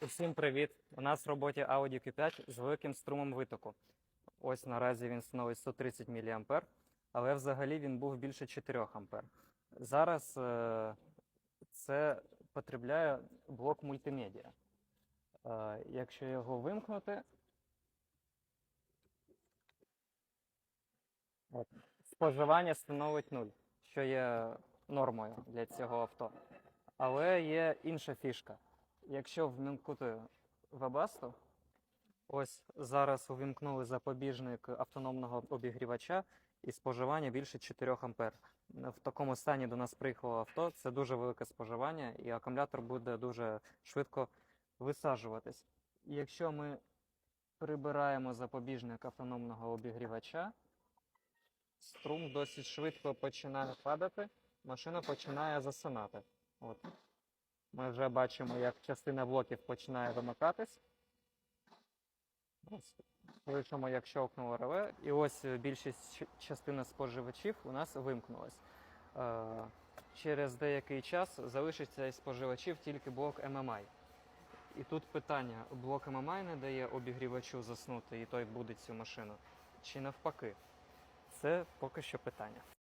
Усім привіт! У нас в роботі Audi Q5 з великим струмом витоку. Ось наразі він становить 130 мА, але взагалі він був більше 4 А. Зараз е, це потребляє блок мультимедіа. Е, якщо його вимкнути, споживання становить 0, що є нормою для цього авто. Але є інша фішка. Якщо вмімкнути вебасту, ось зараз увімкнули запобіжник автономного обігрівача і споживання більше 4 А. В такому стані до нас приїхало авто, це дуже велике споживання, і акумулятор буде дуже швидко висаджуватись. Якщо ми прибираємо запобіжник автономного обігрівача, струм досить швидко починає падати, машина починає засинати. От. Ми вже бачимо, як частина блоків починає вимикатись. Ось, як щовкнуло реле. І ось е, більшість частина споживачів у нас вимкнулась. Е, Через деякий час залишиться із споживачів тільки блок MMI. І тут питання: блок MMI не дає обігрівачу заснути, і той буде цю машину, чи навпаки? Це поки що питання.